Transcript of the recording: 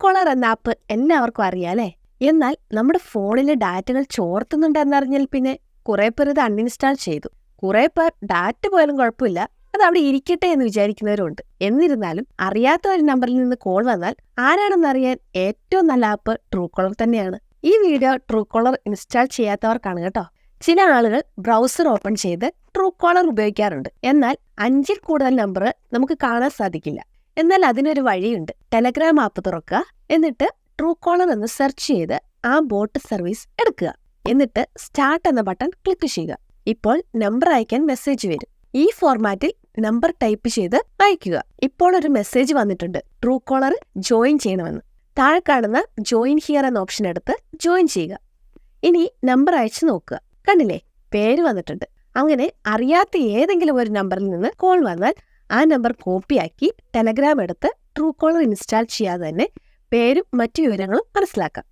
Collar എന്ന app എല്ലാവർക്കും അറിയാലേ എന്നാൽ നമ്മുടെ ഫോണിലെ ഡാറ്റകൾ ചോർത്തുന്നുണ്ടെന്നറിഞ്ഞാൽ പിന്നെ കുറെ പേർ ഇത് അൺഇൻസ്റ്റാൾ ചെയ്തു. കുറെ പേർ ഡാറ്റ പോയാലും കുഴപ്പമില്ല. അത് അവിടെ ഇരിക്കട്ടെ എന്ന് വിചാരിക്കുന്നവരുണ്ട്. എന്നിരുന്നാലും അറിയാത്ത ഒരു നമ്പറിൽ നിന്ന് കോൾ വന്നാൽ ആരാണെന്നറിയാൻ ഏറ്റവും നല്ല ആപ്പ് ട്രൂ കോളർ തന്നെയാണ്. ഈ വീഡിയോ ട്രൂ കോളർ ഇൻസ്റ്റാൾ ചെയ്യാത്തവർക്കാണ് കേട്ടോ. ചില ആളുകൾ ബ്രൗസർ ഓപ്പൺ ചെയ്ത് ട്രൂ കോളർ ഉപയോഗിക്കാറുണ്ട്. എന്നാൽ അഞ്ചിൽ കൂടുതൽ നമ്പർ നമുക്ക് കാണാൻ സാധിക്കില്ല. എന്നാൽ അതിനൊരു വഴിയുണ്ട്. ടെലഗ്രാം ആപ്പ് തുറക്കുക. എന്നിട്ട് ട്രൂ കോളർ എന്ന് സെർച്ച് ചെയ്ത് ആ ബോട്ട് സർവീസ് എടുക്കുക. എന്നിട്ട് സ്റ്റാർട്ട് എന്ന ബട്ടൺ ക്ലിക്ക് ചെയ്യുക. ഇപ്പോൾ നമ്പർ അയക്കാൻ മെസ്സേജ് വരും. ഈ ഫോർമാറ്റിൽ നമ്പർ ടൈപ്പ് ചെയ്ത് അയക്കുക. ഇപ്പോൾ ഒരു മെസ്സേജ് വന്നിട്ടുണ്ട്. ട്രൂ കോളർ ജോയിൻ ചെയ്യണമെന്ന്. താഴെ കാണുന്ന ജോയിൻ ഹിയർ എന്ന ഓപ്ഷൻ എടുത്ത് ജോയിൻ ചെയ്യുക. ഇനി നമ്പർ അയച്ചു നോക്കുക. കണ്ടില്ലേ? പേര് വന്നിട്ടുണ്ട്. അങ്ങനെ അറിയാത്ത ഏതെങ്കിലും ഒരു നമ്പറിൽ നിന്ന് കോൾ വന്നാൽ ആ നമ്പർ കോപ്പിയാക്കി ടെലഗ്രാം എടുത്ത് ട്രൂ കോളർ ഇൻസ്റ്റാൾ ചെയ്യാതെ തന്നെ പേരും മറ്റു വിവരങ്ങളും മനസ്സിലാക്കാം.